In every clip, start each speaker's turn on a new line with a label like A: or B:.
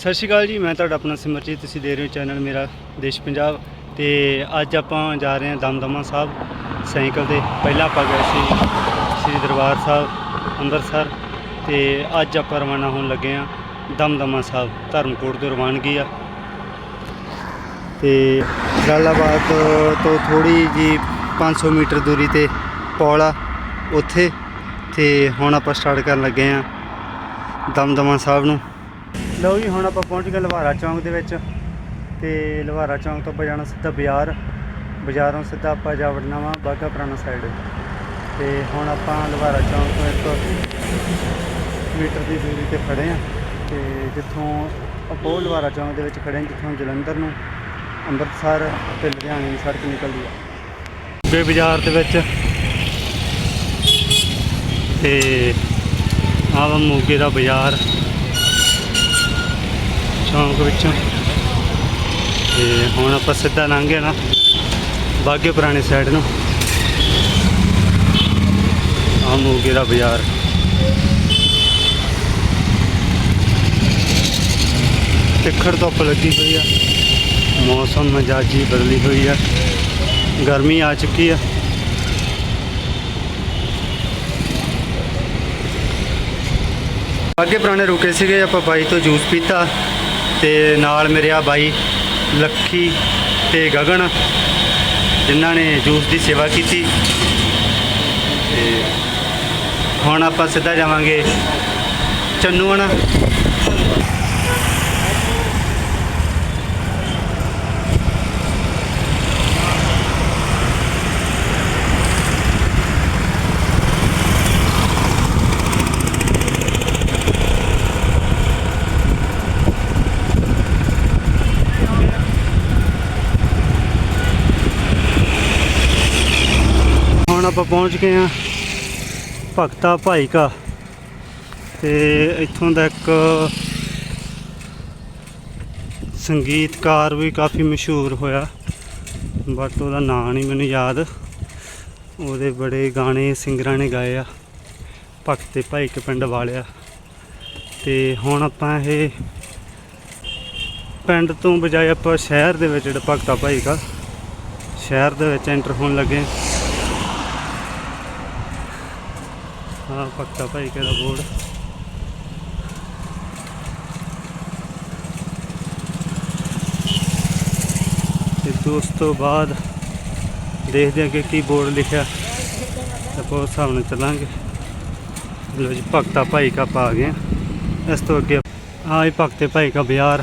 A: ਸਤਿ ਸ਼੍ਰੀ ਅਕਾਲ ਜੀ, ਮੈਂ ਤੁਹਾਡਾ ਆਪਣਾ ਸਿਮਰਜੀਤ, ਤੁਸੀਂ ਦੇ ਰਹੇ ਹੋ ਚੈਨਲ ਮੇਰਾ ਦੇਸ਼ ਪੰਜਾਬ ਤੇ ਅੱਜ ਆਪਾਂ ਜਾ ਰਹੇ ਹਾਂ ਦਮਦਮਾ ਸਾਹਿਬ ਸਾਈਕਲ ਤੇ। ਪਹਿਲਾਂ ਆਪਾਂ ਗਏ ਸੀ ਸ੍ਰੀ ਦਰਬਾਰ ਸਾਹਿਬ ਅੰਮ੍ਰਿਤਸਰ ਤੇ ਅੱਜ ਆਪਾਂ ਰਵਾਨਾ ਹੋਣ ਲੱਗੇ ਹਾਂ ਦਮਦਮਾ ਸਾਹਿਬ, ਧਰਮਕੋਟ ਤੋਂ ਰਵਾਨਗੀ ਆ। ਤੇ ਜਲਾਲਾਬਾਦ ਤੋਂ ਥੋੜੀ ਜੀ 500 ਮੀਟਰ ਦੂਰੀ ਤੇ ਪੌਲ ਆ ਉੱਥੇ, ਤੇ ਹੁਣ ਆਪਾਂ ਸਟਾਰਟ ਕਰਨ ਲੱਗੇ ਹਾਂ ਦਮਦਮਾ ਸਾਹਿਬ ਨੂੰ। ਲਓ ਜੀ, ਹੁਣ ਆਪਾਂ ਪਹੁੰਚ ਗਏ ਲਵਾਰਾ ਚੌਂਕ ਦੇ ਵਿੱਚ ਤੇ ਲਵਾਰਾ ਚੌਂਕ ਤੋਂ ਆਪਾਂ ਜਾਣਾ ਸਿੱਧਾ ਬਾਜ਼ਾਰ। ਬਾਜ਼ਾਰੋਂ ਸਿੱਧਾ ਆਪਾਂ ਜਾ ਵੜਨਾ ਵਾ ਬਾਗਾ ਪੁਰਾਣਾ ਸਾਈਡ ਤੇ ਹੁਣ ਆਪਾਂ ਲਵਾਰਾ ਚੌਂਕ ਤੋਂ ਇੱਕ ਮੀਟਰ ਦੀ ਦੂਰੀ ਤੇ ਖੜੇ ਆ ਤੇ ਜਿੱਥੋਂ ਆਪਾਂ ਉਹ ਲਵਾਰਾ ਚੌਂਕ ਦੇ ਵਿੱਚ ਖੜੇ ਹਾਂ ਜਿੱਥੋਂ ਜਲੰਧਰ ਨੂੰ ਅੰਮ੍ਰਿਤਸਰ ਤੇ ਲੁਧਿਆਣੇ ਦੀ ਸੜਕ ਨਿਕਲਦੀ ਆ। ਬੇ ਬਾਜ਼ਾਰ ਦੇ ਵਿੱਚ ਤੇ ਆਹ ਮੋਗੇ ਦਾ ਬਾਜ਼ਾਰ। ਚੌਂਕ ਵਿੱਚੋਂ। ਤੇ ਹੁਣ ਆਪਾਂ ਸਿੱਧਾ ਲੰਘੇ ਨਾ ਬਾਗੇ ਪੁਰਾਣੇ ਸਾਈਡ ਨੂੰ। ਆਹ ਮੋਗੇ ਦਾ ਬਾਜ਼ਾਰ। ਤਿੱਖੜ ਧੁੱਪ ਲੱਗੀ ਹੋਈ ਆ। ਮੌਸਮ ਮਜਾਜੀ ਬਦਲੀ ਹੋਈ ਆ। ਗਰਮੀ ਆ ਚੁੱਕੀ ਆ। ਅੱਗੇ ਪੁਰਾਣੇ ਰੁਕੇ ਸੀਗੇ, ਆਪਾਂ ਬਾਈ ਤੋਂ ਜੂਸ ਪੀਤਾ। ਤੇ ਨਾਲ ਮੇਰੇ ਆ ਬਾਈ ਲੱਖੀ ਤੇ ਗਗਨ, ਜਿਨ੍ਹਾਂ ਨੇ ਜੂਸ ਦੀ ਸੇਵਾ ਕੀਤੀ। ਤੇ ਹੁਣ ਆਪਾਂ ਸਿੱਧਾ ਜਾਵਾਂਗੇ ਚੰਨੂਆਣਾ। ਆਪਾਂ ਪਹੁੰਚ ਗਏ ਆ ਭਗਤਾ ਭਾਈ ਕਾ। ਤੇ ਇੱਥੋਂ ਦਾ ਇੱਕ ਸੰਗੀਤਕਾਰ ਵੀ ਕਾਫੀ ਮਸ਼ਹੂਰ ਹੋਇਆ, ਬਟ ਉਹਦਾ ਨਾਂ ਨਹੀਂ ਮੈਨੂੰ ਯਾਦ। ਉਹਦੇ ਬੜੇ ਗਾਣੇ ਸਿੰਗਰਾਂ ਨੇ ਗਾਏ ਆ, ਭਗਤੇ ਭਾਈ ਕੇ ਪਿੰਡ ਵਾਲਿਆ। ਤੇ ਹੁਣ ਆਪਾਂ ਇਹ ਪਿੰਡ ਤੋਂ ਬਜਾਏ ਆਪਾਂ ਸ਼ਹਿਰ ਦੇ ਵਿੱਚ ਜਿਹੜਾ ਭਗਤਾ ਭਾਈ ਕਾ, ਸ਼ਹਿਰ ਦੇ ਵਿੱਚ ਐਂਟਰ ਹੋਣ ਲੱਗੇ। ਹਾਂ ਭਗਤਾ ਭਾਈ ਕੇ ਦਾ ਬੋਰਡ? ਤੇ ਉਸ ਤੋਂ ਬਾਅਦ ਦੇਖਦੇ ਹਾਂ ਕਿ ਕੀ ਬੋਰਡ ਲਿਖਿਆ। ਤੇ ਆਪਾਂ ਉਸ ਹਿਸਾਬ ਨਾਲ ਚੱਲਾਂਗੇ। ਲੋ ਜੀ, ਭਗਤਾ ਭਾਈ ਕਾ ਪਾ ਗਏ ਹਾਂ। ਇਸ ਤੋਂ ਅੱਗੇ ਹਾਂ ਇਹ ਭਗਤੇ ਭਾਈ ਕਾ ਬਾਜ਼ਾਰ।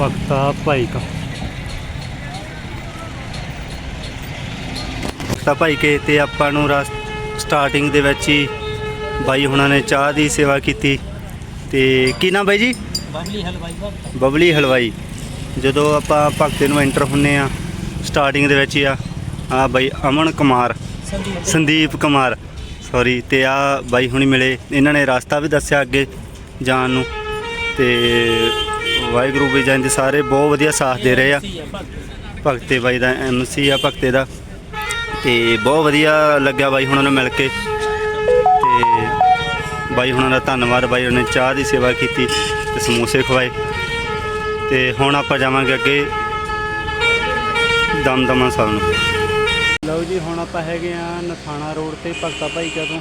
A: ਭਗਤਾ ਭਾਈ ਕਾ ਭਗਤਾ ਭਾਈ ਕੇ ਤੇ ਆਪਾਂ ਨੂੰ ਸਟਾਰਟਿੰਗ ਦੇ ਵਿੱਚ ਹੀ ਬਾਈ ਹੁਣਾਂ ਨੇ ਚਾਹ ਦੀ ਸੇਵਾ ਕੀਤੀ। ਤੇ ਕੀ ਨਾਮ ਬਾਈ ਜੀ?
B: ਬਬਲੀ ਹਲਵਾਈ
A: ਬਬਲੀ ਹਲਵਾਈ। ਜਦੋਂ ਆਪਾਂ ਭਗਤੇ ਨੂੰ ਐਂਟਰ ਹੁੰਨੇ ਆ ਸਟਾਰਟਿੰਗ ਦੇ ਵਿੱਚ ਹੀ ਆ ਆ ਬਾਈ ਅਮਨ ਕੁਮਾਰ।
B: ਸੰਦੀਪ।
A: ਕੁਮਾਰ ਸੌਰੀ ਤੇ ਆ ਬਾਈ ਹੁਣੀ ਮਿਲੇ। ਇਹਨਾਂ ਨੇ ਰਸਤਾ ਵੀ ਦੱਸਿਆ ਅੱਗੇ ਜਾਣ ਨੂੰ। ਤੇ ਵਾਹਿਗੁਰੂ ਵੀ ਜਾਂਦੇ ਸਾਰੇ ਬਹੁਤ ਵਧੀਆ ਸਾਥ ਦੇ ਰਹੇ ਆ।
B: ਭਗਤੇ।
A: ਬਾਈ ਦਾ ਐਮਸੀ ਆ ਭਗਤੇ ਦਾ। ਤੇ ਬਹੁਤ ਵਧੀਆ ਲੱਗਿਆ ਬਾਈ ਹੁਣਾਂ ਨੂੰ ਮਿਲ ਕੇ। ਤੇ ਬਾਈ ਹੁਣਾਂ ਦਾ ਧੰਨਵਾਦ, ਬਾਈ ਉਹਨੇ ਚਾਹ ਦੀ ਸੇਵਾ ਕੀਤੀ ਤੇ ਸਮੋਸੇ ਖਵਾਏ। ਤੇ ਹੁਣ ਆਪਾਂ ਜਾਵਾਂਗੇ ਅੱਗੇ ਦਮਦਮਾ ਸਾਹਿਬ ਨੂੰ। ਲਓ ਜੀ, ਹੁਣ ਆਪਾਂ ਹੈਗੇ ਆ ਨਥਾਣਾ ਰੋਡ ਤੇ ਭਗਤਾ ਭਾਈ ਕਾ ਤੋਂ।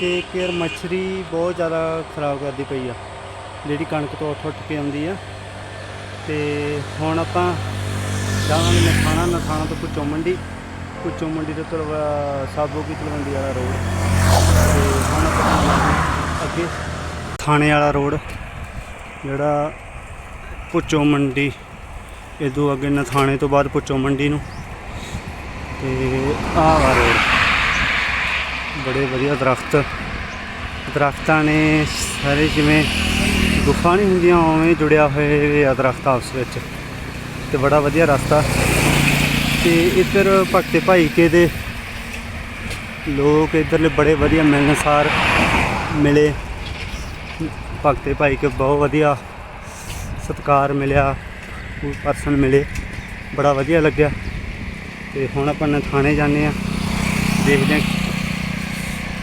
A: ਤੇ ਇੱਕ ਯਾਰ ਮੱਛਰੀ ਬਹੁਤ ਜ਼ਿਆਦਾ ਖਰਾਬ ਕਰਦੀ ਪਈ ਆ, ਜਿਹੜੀ ਕਣਕ ਤੋਂ ਉੱਠ ਉੱਠ ਕੇ ਆਉਂਦੀ ਆ। ਤੇ ਹੁਣ ਆਪਾਂ ਜਾਵਾਂਗੇ ਨਥਾਣਾ ਨਥਾਣਾ ਤੋਂ ਕੁਚੋ ਮੰਡੀ। ਕੁਚੋ ਮੰਡੀ ਤੋਂ ਤਲਵਾ ਸਾਬੋ ਕੀ ਤਲਵੰਡੀ ਵਾਲਾ ਰੋਡ। ਤੇ ਹੁਣ ਆਪਾਂ ਅੱਗੇ ਥਾਣੇ ਵਾਲਾ ਰੋਡ, ਜਿਹੜਾ ਪੁੱਚੋ ਮੰਡੀ। ਇਦੋਂ ਅੱਗੇ ਨਥਾਣੇ ਤੋਂ ਬਾਅਦ ਪੁੱਚੋ ਮੰਡੀ ਨੂੰ। ਤੇ ਆਹ ਵਾ ਰੋਡ। ਬੜੇ ਵਧੀਆ ਦਰਖਤ। ਦਰਖਤਾਂ ਨੇ ਸਾਰੇ ਜਿਵੇਂ ਗੁਫਾ ਨਹੀਂ ਹੁੰਦੀਆਂ, ਉਵੇਂ ਜੁੜਿਆ ਹੋਏ ਆ ਦਰਖਤ ਆਪਸ ਵਿੱਚ। ਤੇ ਬੜਾ ਵਧੀਆ ਰਸਤਾ। ਤੇ ਇੱਧਰ ਭਗਤੇ ਭਾਈ ਕੇ ਦੇ ਲੋਕ ਇੱਧਰਲੇ ਬੜੇ ਵਧੀਆ ਮਿਲਣਸਾਰ ਮਿਲੇ। ਭਗਤੇ ਭਾਈ ਕੇ ਬਹੁਤ ਵਧੀਆ ਸਤਿਕਾਰ ਮਿਲਿਆ ਪਰਸਨ ਮਿਲੇ, ਬੜਾ ਵਧੀਆ ਲੱਗਿਆ। ਤੇ ਹੁਣ ਆਪਾਂ ਨਥਾਣੇ ਜਾਂਦੇ ਆ ਦੇਖਦੇ ਹਾਂ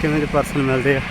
A: ਕਿਵੇਂ ਦੇ ਪਰਸਨ ਮਿਲਦੇ ਆ।